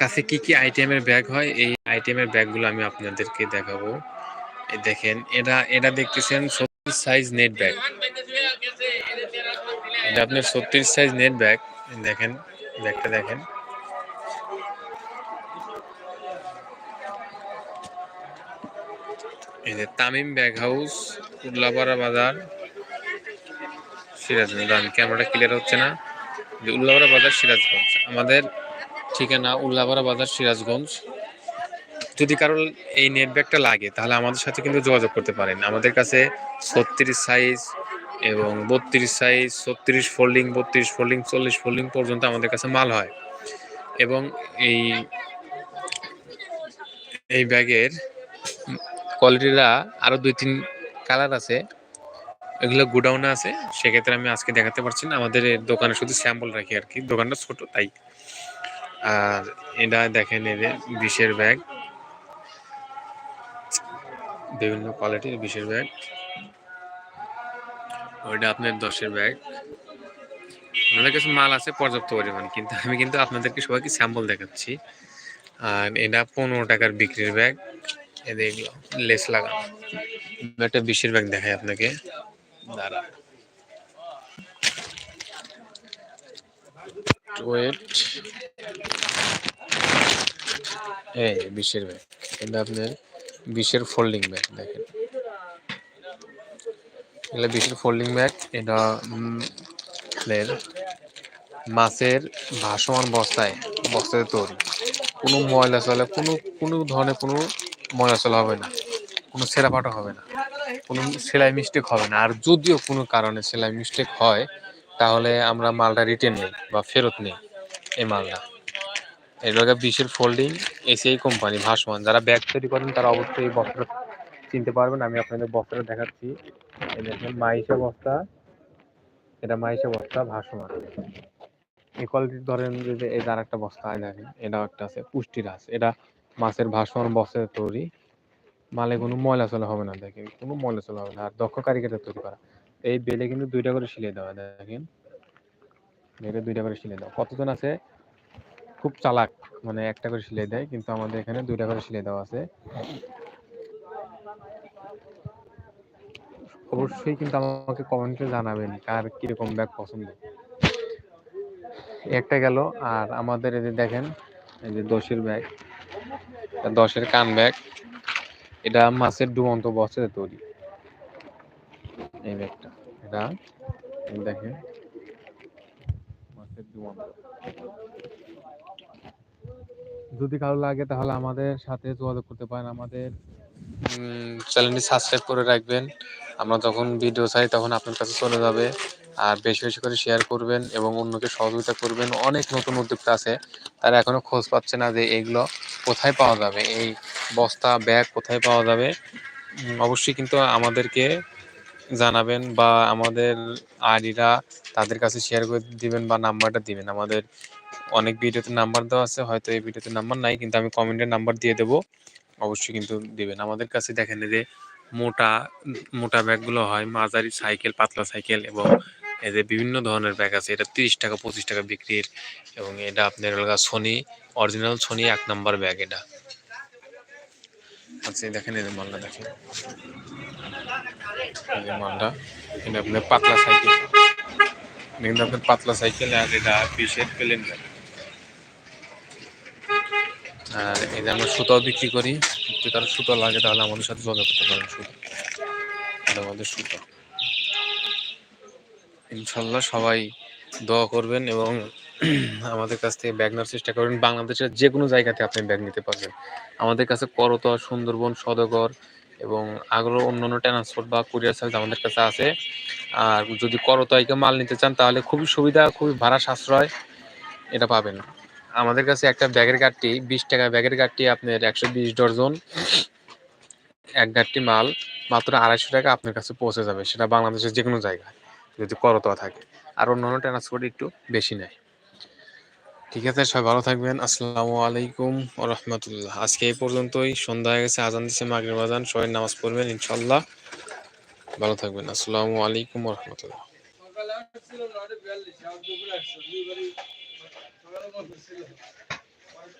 কাছে কি কি আইটেমের ব্যাগ হয়, এই আইটেমের ব্যাগগুলো আমি আপনাদেরকে দেখাবো। দেখেন, এটা এটা দেখতেছেন ছত্রিশ সাইজ নেট ব্যাগ এটা আপনার ছত্রিশ সাইজ নেট ব্যাগ দেখেন, ব্যাগটা দেখেন। এই যে তামিম ব্যাগ হাউস, উল্লাপাড়া বাজার। সিরাজগঞ্জ ক্যামেরাটা ক্লিয়ার হচ্ছে না। যে উল্লাপাড়া বাজার, সিরাজগঞ্জ। আমাদের ঠিকানা উল্লাপাড়া বাজার, সিরাজগঞ্জ। যদি কারোর এই নেট ব্যাগটা লাগে, তাহলে আমাদের সাথে কিন্তু যোগাযোগ করতে পারেন। আমাদের কাছে ছত্রিশ সাইজ এবং বত্রিশ সাইজ ছত্রিশ ফোল্ডিং বত্রিশ ফোল্ডিং চল্লিশ ফোল্ডিং পর্যন্ত আমাদের কাছে মাল হয়। এবং এই এই ব্যাগের কোয়ালিটিটা আরও দুই তিন কালার আছে। এগুলো গোডাউনে আছে। সেক্ষেত্রে আমি আজকে দেখাতে পারছি না। আমাদের দোকানে শুধু স্যাম্পল রাখি আর কি। দোকানটা ছোট, তাই। আর এটা দেখেন এদের বিশের ব্যাগ। বিভিন্ন কোয়ালিটির বিশের ব্যাগ। ওইটা আপনার দশের ব্যাগ। আমাদের কাছে মাল আছে, পর্যাপ্ত পরিমাণ, কিন্তু আমি কিন্তু আপনাদেরকে সবাইকে স্যাম্পল দেখাচ্ছি। আর এটা পনেরো টাকার বিক্রির ব্যাগ। এদের লেস লাগানো। একটা বিশের ব্যাগ দেখাই আপনাকে। দাঁড়া। ওয়েট এই বিশের ব্যাগ এটা আপনার বিশের ফোল্ডিং ব্যাগ দেখেন। এগুলো বিশের ফোল্ডিং ব্যাগ এটা মাছের ভাসমান বস্তায় বস্তায় তৈরি। কোনো ময়লা চলে, কোনো কোনো ধরনের কোনো ময়লা চলা হবে না। কোনো ছেঁড়া ফাটা হবে না। কোনো সেলাই মিস্টেক হবে না। আর যদিও কোনো কারণে সেলাই মিস্টেক হয়, তাহলে আমরা মালটা রিটার্ন নিই বা ফেরত নিই এই মালটা। এটা বিশের ফোল্ডিং এসিআই কোম্পানি ভাসমান, যারা ব্যাগ তৈরি করেন, তারা অবশ্যই এই বস্ত্র চিনতে পারবেন। আমি আপনাদের বস্ত্রটা দেখাচ্ছি। এই দেখেন মাইশা বস্তা। এটা মাইশা বস্তা, ভাসমান। এই কোয়ালিটির ধরেন যে এই আর একটা বস্তা হয় দেখেন, এটাও একটা আছে পুষ্টির আছে এটা মাছের ভাসমান বস্তায় তৈরি। মালে কোনো ময়লা চলা হবে না, দেখেন, কোনো ময়লা চলা হবে না। আর দক্ষ কারিগরের তৈরি করা। এই বেলে কিন্তু দুইটা করে সিলে দেওয়া দেখেন। বেলে দুইটা করে সিলে দেওয়া কতজন আছে? খুব চালাক মানে একটা করে সিলে দেয়, কিন্তু আমাদের এখানে দুইটা করে সিলে দেওয়া আছে। অবশ্যই কিন্তু আমাকে কমেন্টে জানাবেন কার কীরকম ব্যাগ পছন্দ। একটা গেল, আর আমাদের এই যে দেখেন, এই যে দশের ব্যাগ দশের কান ব্যাগ, এটা মাছের ডুবন্ত বস্তাতে তৈরি। এই ব্যাগটা, এটা দেখেন, মাছের ডুবন্ত যদি কারও লাগে, তাহলে আমাদের সাথে যোগাযোগ করতে পারেন। আমাদের চ্যানেলটি সাবস্ক্রাইব করে রাখবেন। আমরা যখন ভিডিও চাই, তখন আপনার কাছে চলে যাবে। আর বেশি বেশি করে শেয়ার করবেন এবং অন্যকে সহযোগিতা করবেন। অনেক নতুন উদ্যোক্তা আছে, তারা এখনও খোঁজ পাচ্ছে না যে এইগুলো কোথায় পাওয়া যাবে, এই বস্তা, ব্যাগ কোথায় পাওয়া যাবে। অবশ্যই কিন্তু আমাদেরকে জানাবেন বা আমাদের আইডিরা তাদের কাছে শেয়ার করে দিবেন বা নাম্বারটা দিবেন। আমাদের অনেক ভিডিওতে নাম্বার দেওয়া আছে, হয়তো এই ভিডিওতে নাম্বার নাই, কিন্তু আমি কমেন্টে নাম্বার দিয়ে দেবো। অবশ্যই কিন্তু দেবেন। আমাদের কাছে দেখেন যে মোটা মোটা ব্যাগগুলো হয়, মাঝারি সাইকেল, পাতলা সাইকেল এবং এই যে বিভিন্ন ধরনের ব্যাগ আছে। এটা তিরিশ টাকা, পঁচিশ টাকা বিক্রির এবং এটা আপনার হলো সোনি অরিজিনাল সোনি এক নাম্বার ব্যাগ এটা। আচ্ছা দেখেন যে মালটা, দেখেন। মালটা, এটা আপনার পাতলা সাইকেল। কিন্তু আপনার পাতলা সাইকেল আর এটা বিশের প্লেন ব্যাগ। আর এই যে আমরা সুতাও বিক্রি করি, যদি কারও সুতো লাগে তাহলে আমাদের সাথে যোগাযোগ করতে পারেন সুতো। আমাদের সুতো। ইনশাল্লাহ সবাই দোয়া করবেন এবং আমাদের কাছ থেকে ব্যাগ নেওয়ার চেষ্টা করবেন। বাংলাদেশের যে কোনো জায়গাতে আপনি ব্যাগ নিতে পারবেন। আমাদের কাছে করতোয়া, সুন্দরবন, সদগর এবং আগ্রহ অন্যান্য ট্রান্সপোর্ট বা কুরিয়ার সার্ভিস আমাদের কাছে আছে। আর যদি করতোয়াইকে মাল নিতে চান তাহলে খুবই সুবিধা, খুবই ভাড়া সাশ্রয়, এটা পাবেন। আমাদের কাছে একটা ব্যাগের গাড়টি বিশ টাকা ব্যাগের গাড়টি আপনার একশো বিশ ডর্জন এক গাড়টি মাল, মাত্র আড়াইশো টাকা আপনার কাছে পৌঁছে যাবে, সেটা বাংলাদেশের যে কোনো জায়গায়, যদি করতোয়া থাকে। আর অন্যান্য ট্রান্সপোর্ট একটু বেশি নেয়। ঠিক আছে, সবাই ভালো থাকবেন। আসসালামু আলাইকুম রহমতুল্লাহ আজকে এই পর্যন্তই। সন্ধ্যা হয়ে গেছে, আজান দিচ্ছে মাগরিব, আজান। সবাই নামাজ পড়বেন ইনশাল্লাহ ভালো থাকবেন। আসসালামু আলাইকুম রহমতুল্লাহ alguma coisa.